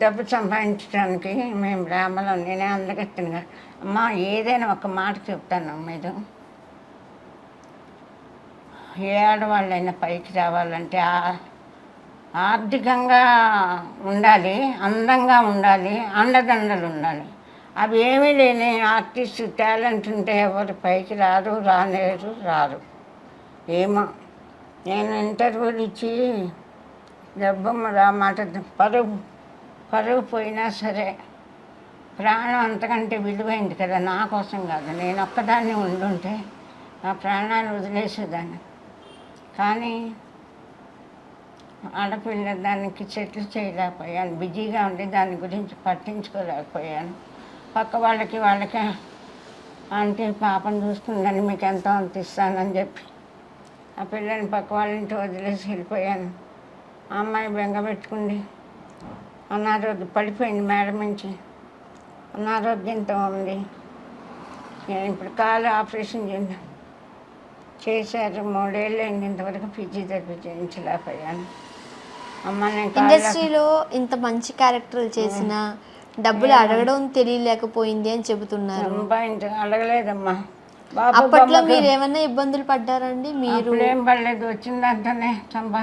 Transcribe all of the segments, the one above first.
డబ్బు సంపాదించడానికి మేము రామలో నేనే అందగెత్తిన అమ్మ ఏదైనా ఒక మాట చెప్తాను మీరు ఏ ఆడవాళ్ళైనా పైకి రావాలంటే ఆర్థికంగా ఉండాలి అందంగా ఉండాలి అండదండలు ఉండాలి. అవి ఏమీ లేని ఆర్టిస్ట్ టాలెంట్ ఉంటే ఎవరు పైకి రారు రానేరు రారు. ఏమో నేను ఇంటర్వ్యూలు ఇచ్చి డబ్బమ్మ మాట పరువు పరుగు పోయినా సరే ప్రాణం అంతకంటే విలువైంది కదా నా కోసం కాదు. నేను ఒక్కదాన్ని ఉండుంటే నా ప్రాణాన్ని వదిలేసేదాన్ని. కానీ ఆడపిల్ల దానికి సెటిల్ చేయలేకపోయాను. బిజీగా ఉండి దాని గురించి పట్టించుకోలేకపోయాను. పక్క వాళ్ళకి వాళ్ళకి అంటే పాపం చూస్తుందని మీకు ఎంతో అంత ఇస్తానని చెప్పి ఆ పిల్లని పక్క వాళ్ళ ఇంటి వదిలేసి వెళ్ళిపోయాను. ఆ అమ్మాయి బెంగ పెట్టుకుంది. అనారోగ్యం పడిపోయింది మేడం నుంచి. అనారోగ్యంతో ఉంది. నేను ఇప్పుడు కాలు ఆపరేషన్ చేశాను చేశారు మూడేళ్ళు అయింది. ఇంతవరకు ఫిజియోథెరపీ చేయించలేకపోయాను. అమ్మ నేను ఇండస్ట్రీలో ఇంత మంచి క్యారెక్టర్లు చేసిన డబ్బులు అడగడం తెలియలేకపోయింది అని చెబుతున్నారు. అడగలేదమ్మా. అప్పట్లో మీరు ఏమన్నా ఇబ్బందులు పడ్డారండి? మీరు అప్పుడేం పడలేదు. వచ్చిందంటేనే సంపా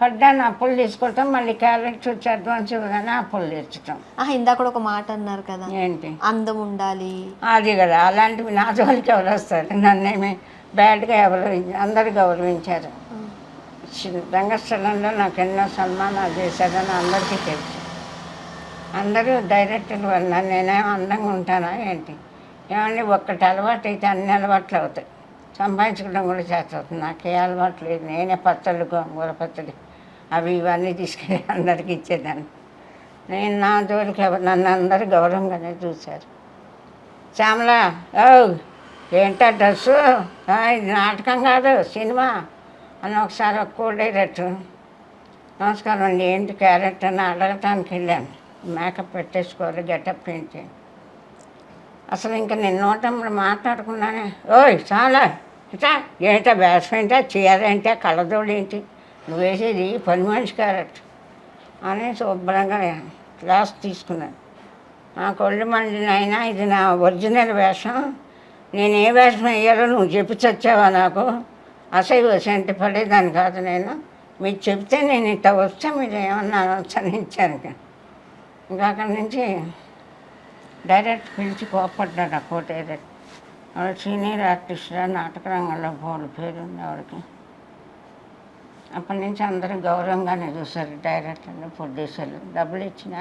పడ్డాను అప్పులు తీసుకోవటం మళ్ళీ క్యారెక్ట్ వచ్చి అడ్వాన్స్ ఇవ్వగానే అప్పులు తీర్చటం. ఇందాక కూడా ఒక మాట అన్నారు కదా. ఏంటి? అందం ఉండాలి. అది కదా అలాంటివి నా జోలికి ఎవరు వస్తారు? నన్నేమి బ్యాడ్గా ఎవరు అందరు గౌరవించారు. రంగస్థలంలో నాకు ఎన్నో సన్మానాలు చేశారని అందరికీ తెలుసు. అందరూ డైరెక్టర్ వల్ల నేనేం అందంగా ఉంటానా ఏంటి? ఏమండి ఒక్కటి అలవాటు అయితే అన్ని అలవాట్లు అవుతాయి. సంపాదించుకోవడం కూడా చేస్తుంది నాకు ఏ అలవాటు లేదు. నేనే పచ్చళ్ళు గోంగూర పచ్చడి అవి ఇవన్నీ తీసుకెళ్ళి అందరికి ఇచ్చేదాన్ని. నేను నా జోలికి నన్ను అందరూ గౌరవంగానే చూశారు. శ్యామలా ఓ ఏంటా డ్రెస్సు? ఇది నాటకం కాదు సినిమా అని ఒకసారి ఒక కో డైరెక్టర్ నమస్కారం అండి ఏంటి క్యారెక్టర్ అని అడగటానికి వెళ్ళాను. మేకప్ పెట్టేసుకోవాలి గెటప్ ఏంటి? అసలు ఇంకా నేను నోటంలో మాట్లాడుకున్నానే ఓయ్ చాలా ఇటా ఏంటా వేషం చీర ఏంటా? కళ్ళజోడు ఏంటి? నువ్వు వేసేది పని మనిషి క్యారెట్ అని శుభ్రంగా క్లాస్ తీసుకున్నాను. నాకు ఒళ్ళు నాయన ఇది నా ఒరిజినల్ వేషం. నేను ఏ వేషం వేయాలో నువ్వు చెప్పి చచ్చావా నాకు? అసలు వచ్చేంటి పడేదాన్ని కాదు నేను. మీరు చెప్తే నేను ఇంత వస్తే మీరు ఏమన్నా అనుసరించాను ఇంకా అక్కడి నుంచి డైరెక్ట్ పిలిచి కోపడ్డాడు ఆ కో డైరెక్ట్ సీనియర్ ఆర్టిస్ట్గా నాటక రంగంలో బోర్డు పేరు ఉంది ఆవిడకి. అప్పటి నుంచి అందరూ గౌరవంగానే చూశారు డైరెక్టర్లు ప్రొడ్యూసర్లు. డబ్బులు ఇచ్చినా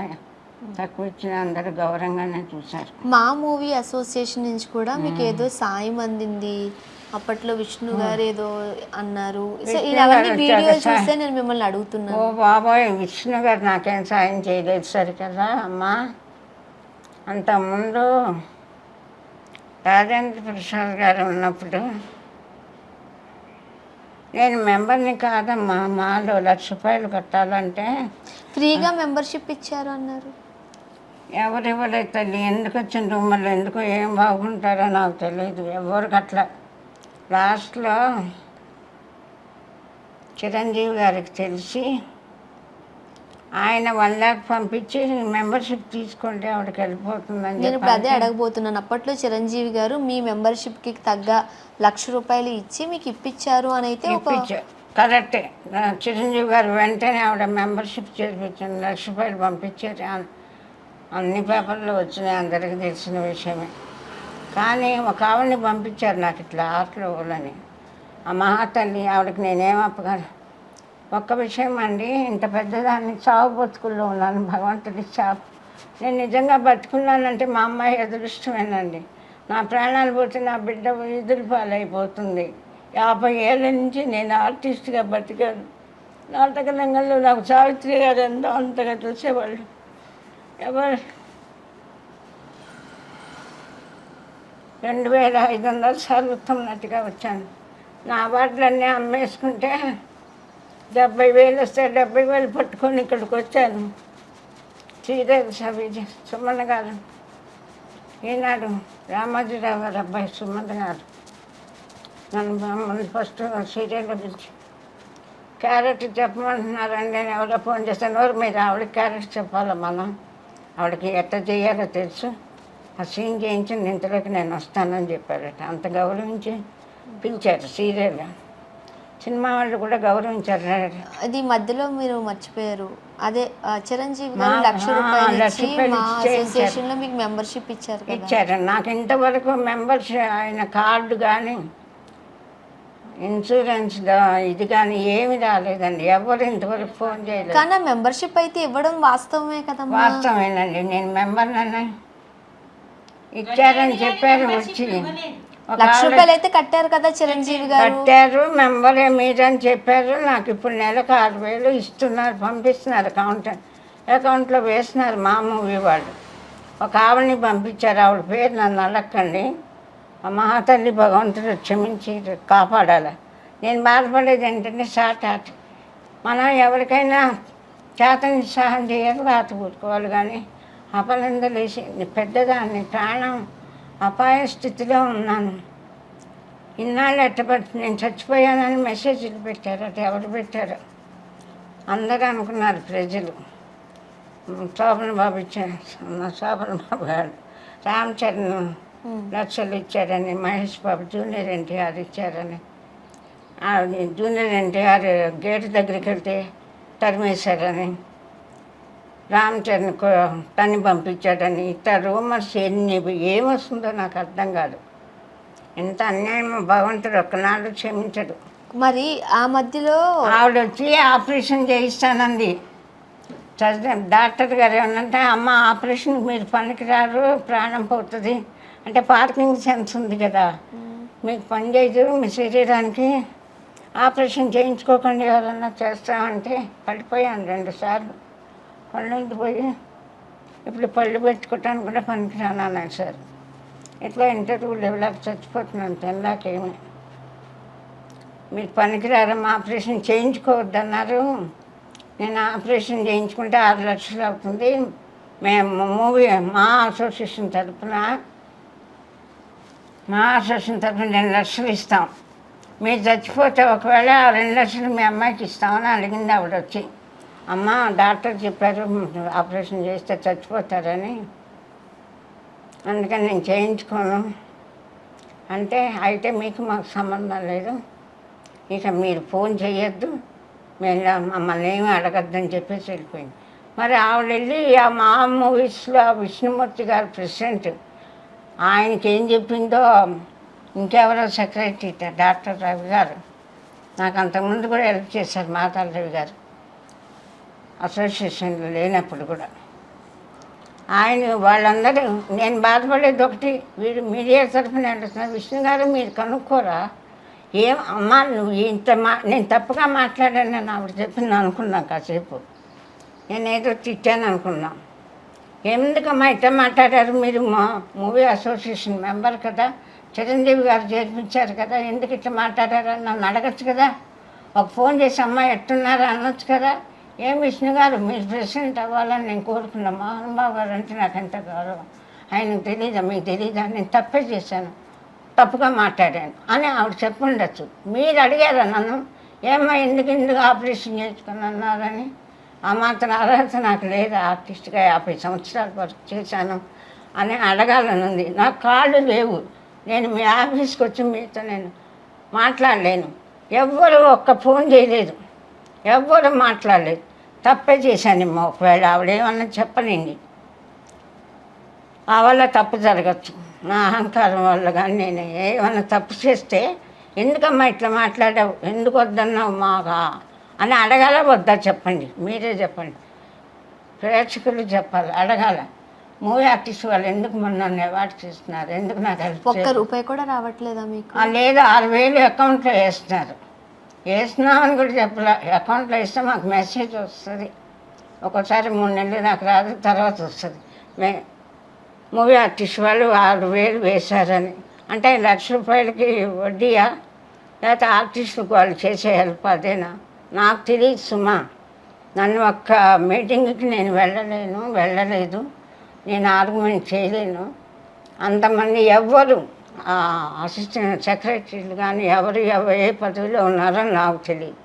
తక్కువ ఇచ్చినా అందరూ గౌరవంగానే చూశారు. మా మూవీ అసోసియేషన్ నుంచి కూడా మీకు ఏదో సాయం అందింది. అప్పట్లో విష్ణు గారు ఏదో అన్నారు. వీడియో చూస్తే నేను మిమ్మల్ని ఓ అడుగుతున్నాను బాబోయ్ విష్ణు గారు నాకేం సాయం చేయలేదు సరి కదా అమ్మా? అంతకుముందు రాజేంద్ర ప్రసాద్ గారు ఉన్నప్పుడు నేను మెంబర్ని కాదమ్మా మాలో లక్ష రూపాయలు కట్టాలంటే. ఫ్రీగా మెంబర్షిప్ ఇచ్చారు అన్నారు. ఎవరు ఇవ్వలేదు తల్లి ఎందుకు వచ్చిన రూమల్లో ఎందుకు ఏం బాగుంటారో నాకు తెలియదు ఎవరికి అట్లా లాస్ట్లో చిరంజీవి గారికి తెలిసి ఆయన వన్ ల్యాక్ పంపించి మెంబర్షిప్ తీసుకుంటే ఆవిడకి వెళ్ళిపోతుందని నేను ఇప్పుడు అదే అడగబోతున్నాను. అప్పట్లో చిరంజీవి గారు మీ మెంబర్షిప్కి తగ్గ లక్ష రూపాయలు ఇచ్చి మీకు ఇప్పించారు అని అయితే కరెక్టే. చిరంజీవి గారు వెంటనే ఆవిడ మెంబర్షిప్ చేర్పించాను లక్ష రూపాయలు పంపించారు. అన్- అన్ని పేపర్లో వచ్చినాయి అందరికీ తెలిసిన విషయమే. కానీ ఒక ఆవిడని పంపించారు నాకు ఇట్లా ఆటలు వాళ్ళని. ఆ మహాతల్లి ఆవిడకి నేనేం అప్పగలను ఒక్క విషయం అండి ఇంత పెద్దదాన్ని చావు బతుకుల్లో ఉన్నాను భగవంతుడి చావు. నేను నిజంగా బతుకున్నానంటే మా అమ్మాయి అదృష్టమేనండి. నా ప్రాణాలు పోతే నా బిడ్డ ఎదురు పాలైపోతుంది. యాభై ఏళ్ళ నుంచి నేను ఆర్టిస్ట్గా బతికాను. నాటక రంగంలో నాకు సావిత్రి గారు ఎంతో అంతగా చూసేవాళ్ళు. ఎవరు? రెండు వేల ఐదు వందల సార్లు ఉత్తమనట్టుగా వచ్చాను. నా అవార్డులన్నీ అమ్మేసుకుంటే డెబ్బై వేలు వస్తే డెబ్బై వేలు పట్టుకొని ఇక్కడికి వచ్చాను. శ్రీదేవి సభ సుమన్ గారు. ఈనాడు రామాజీరావు గారు అబ్బాయి సుమన్ గారు. నన్ను మమ్మల్ని ఫస్ట్ సీరియల్లో పిలిచి క్యారెట్ చెప్పమంటున్నారండి నేను ఎవరో ఫోన్ చేస్తాను ఎవరు మీరు? ఆవిడకి క్యారెట్ చెప్పాలా మనం? ఆవిడకి ఎట్లా చేయాలో తెలుసు. ఆ సీన్ చేయించి ఇంతలోకి నేను వస్తానని చెప్పారట. అంత గౌరవించి పిలిచారు సీరియల్ సినిమా వాళ్ళు కూడా గౌరవించారు. అది మధ్యలో మీరు మర్చిపోయారు. అదే చిరంజీవి గారు లక్ష రూపాయలు ఇచ్చి మా. అసోసియేషన్లో మీకు మెంబర్షిప్ ఇచ్చారు కదా. ఇచ్చారు. నాకు ఇంతవరకు మెంబర్స్ ఆయన కార్డు కానీ ఇన్సూరెన్స్ ఇది కానీ ఏమి రాలేదండి. ఎవరు ఇంతవరకు ఫోన్ చేయలేదు. కానీ మెంబర్షిప్ అయితే ఇవ్వడం వాస్తవమే కదమ్మా. వాస్తవేనండి నేను మెంబర్ నన్ను ఇచ్చారని చెప్పారు వచ్చి. లక్ష రూపాయలు అయితే కట్టారు కదా చిరంజీవి గారు. కట్టారు మెంబరే మీరని చెప్పారు. నాకు ఇప్పుడు నెలకు ఆరు వేలు ఇస్తున్నారు పంపిస్తున్నారు అకౌంట్ అకౌంట్లో వేస్తున్నారు మా మూవీ వాళ్ళు. ఒక ఆవిడని పంపించారు ఆవిడ పేరు నన్ను అడగండి ఆ మహాతల్లి భగవంతుడు క్షమించి కాపాడాలి. నేను బాధపడేది ఏంటంటే షార్ట్ హార్ట్ మనం ఎవరికైనా చేతని సహాయం చేయాలి రాత కూరుకోవాలి కానీ అపనందలేసి పెద్దదాన్ని ప్రాణం అపాయ స్థితిలో ఉన్నాను. ఇన్నాళ్ళు ఎట్టబట్టి నేను చచ్చిపోయానని మెసేజ్లు పెట్టారు అటు ఎవరు పెట్టారు? అందరూ అనుకున్నారు ప్రజలు. శోభన్ బాబు ఇచ్చారు శోభన్ బాబు గారు. రామ్ చరణ్. లక్షలు ఇచ్చారని మహేష్ బాబు జూనియర్ ఎన్టీఆర్ ఇచ్చారని. ఆ జూనియర్ ఎన్టీఆర్ గేట్ దగ్గరికి వెళ్తే తరిమేశారని. రామ్ చరణ్ కో- తన్ని పంపించాడని ఇట్లా రూమర్స్ ఎన్ని ఏమొస్తుందో నాకు అర్థం కాదు. ఎంత అన్యాయం భగవంతుడు ఒక్కనాడు క్షమించడు. మరి ఆ మధ్యలో ఆవిడ వచ్చి ఆపరేషన్ చేయిస్తానంది. డాక్టర్ గారు ఏమన్నంటే అమ్మ ఆపరేషన్కి మీరు పనికిరారు ప్రాణం పోతుంది. అంటే పార్కింగ్ సెన్స్ ఉంది కదా. మీకు పని చేయదు మీ శరీరానికి. ఆపరేషన్ చేయించుకోకుండా ఎవరన్నా చేస్తామంటే పడిపోయాను రెండు సార్లు పోయి ఇప్పుడు పళ్ళు పెట్టుకోవటానికి కూడా పనికిరాను అన్నారు సార్. ఇట్లా ఇంటర్వ్యూ డెవలప్ చచ్చిపోతున్నాను తినలాకేమి మీరు పనికిరారమ్మా ఆపరేషన్ చేయించుకోవద్దన్నారు. నేను ఆపరేషన్ చేయించుకుంటే ఆరు లక్షలు అవుతుంది. మేము మూవీ మా అసోసియేషన్ తరఫున మా అసోసియేషన్ తరఫున రెండు లక్షలు ఇస్తాం. మీరు చచ్చిపోతే ఒకవేళ ఆ రెండు లక్షలు మీ అమ్మాయికి ఇస్తామని అడిగింది ఆవిడ వచ్చి అమ్మ డాక్టర్ చెప్పారు ఆపరేషన్ చేస్తే చచ్చిపోతారని. అందుకని నేను చేయించుకోను. అంటే అయితే మీకు మాకు సంబంధం లేదు. ఇక మీరు ఫోన్ చేయొద్దు. మేము మమ్మల్ని ఏమీ అడగద్దని చెప్పేసి వెళ్ళిపోయింది. మరి ఆవిడ వెళ్ళి ఆ మా మూవీస్లో ఆ విష్ణుమూర్తి గారు ప్రెసిడెంట్. ఆయనకి ఏం చెప్పిందో ఇంకెవరో సెక్రటరీ డాక్టర్ రవి గారు. నాకు అంతకుముందు కూడా హెల్ప్ చేశారు మాతాల రవి గారు. అసోసియేషన్లో లేనప్పుడు కూడా. ఆయన వాళ్ళందరూ నేను బాధపడేది ఒకటి వీడు మీడియా తరఫున అడుగుతున్నా విష్ణు గారు మీరు కనుక్కోరా? ఏం అమ్మా నువ్వు ఇంత మా నేను తప్పుగా మాట్లాడానని ఆవిడ చెప్పింది అనుకున్నాను కాసేపు. నేను ఏదో తిట్టాను అనుకున్నాం. ఎందుకమ్మా ఇట్లా మాట్లాడారు? మీరు మా మూవీ అసోసియేషన్ మెంబర్ కదా. చిరంజీవి గారు చేర్పించారు కదా. ఎందుకు ఇట్లా అని నన్ను అడగచ్చు కదా? ఒక ఫోన్ చేసి అమ్మ ఎట్టున్నారా అనొచ్చు కదా? ఏం విష్ణు గారు మీరు ప్రెసిడెంట్ అవ్వాలని నేను కోరుకున్నా. మోహన్ బాబు గారు అంటే నాకు ఎంత గౌరవం. ఆయనకు తెలీదా? మీకు తెలీదా? నేను తప్పే చేశాను. తప్పుగా మాట్లాడాను. అని ఆవిడ చెప్పుండొచ్చు. మీరు అడిగారా నన్ను? ఏమో ఎందుకు ఎందుకు ఆపరేషన్ చేసుకుని అన్నారని ఆ మాత్రం అర్హత నాకు లేదు. ఆర్టిస్ట్గా యాభై సంవత్సరాల వరకు చేశాను అని అడగాలని ఉంది. నాకు కాళ్ళు లేవు. నేను మీ ఆఫీస్కి వచ్చి మీతో నేను మాట్లాడలేను. ఎవ్వరు ఒక్క ఫోన్ చేయలేదు. ఎవ్వరు మాట్లాడలేదు. తప్పే చేశానమ్మా ఒకవేళ ఆవిడేమన్నా చెప్పనండి ఆ వల్ల తప్పు జరగచ్చు. నా అహంకారం వల్ల కానీ నేను ఏమన్నా తప్పు చేస్తే ఎందుకమ్మా ఇట్లా మాట్లాడావు? ఎందుకు వద్దన్నావు మాగా? అని అడగాల వద్దా చెప్పండి. మీరే చెప్పండి. ప్రేక్షకులు చెప్పాలి. అడగాల. మూవీ ఆర్టిస్ట్ వాళ్ళు ఎందుకు మొన్న అవార్డు చేస్తున్నారు? ఎందుకు నాకు ఒక్క రూపాయి కూడా రావట్లేదా మీకు? లేదు. ఆరు వేలు అకౌంట్లో వేస్తున్నారు. వేస్తున్నామని కూడా చెప్పలే. అకౌంట్లో ఇస్తే మాకు మెసేజ్ వస్తుంది. ఒక్కోసారి మూడు నెలలు నాకు రాదు తర్వాత వస్తుంది. మే మూవీ ఆర్టిస్ట్ వాళ్ళు ఆరు వేలు వేశారని. అంటే లక్ష రూపాయలకి వడ్డీయా? లేకపోతే ఆర్టిస్టులకు వాళ్ళు చేసే హెల్ప్ అదేనా? నాకు తెలియదు సుమా. నన్ను ఒక్క మీటింగ్కి నేను వెళ్ళలేను వెళ్ళలేదు. నేను ఆర్గ్యుమెంట్ చేయలేను. అంతమంది ఎవ్వరు అసిస్టెంట్ సెక్రటరీలు కానీ ఎవరు ఎవరు ఏ పదవిలో ఉన్నారో నాకు తెలియదు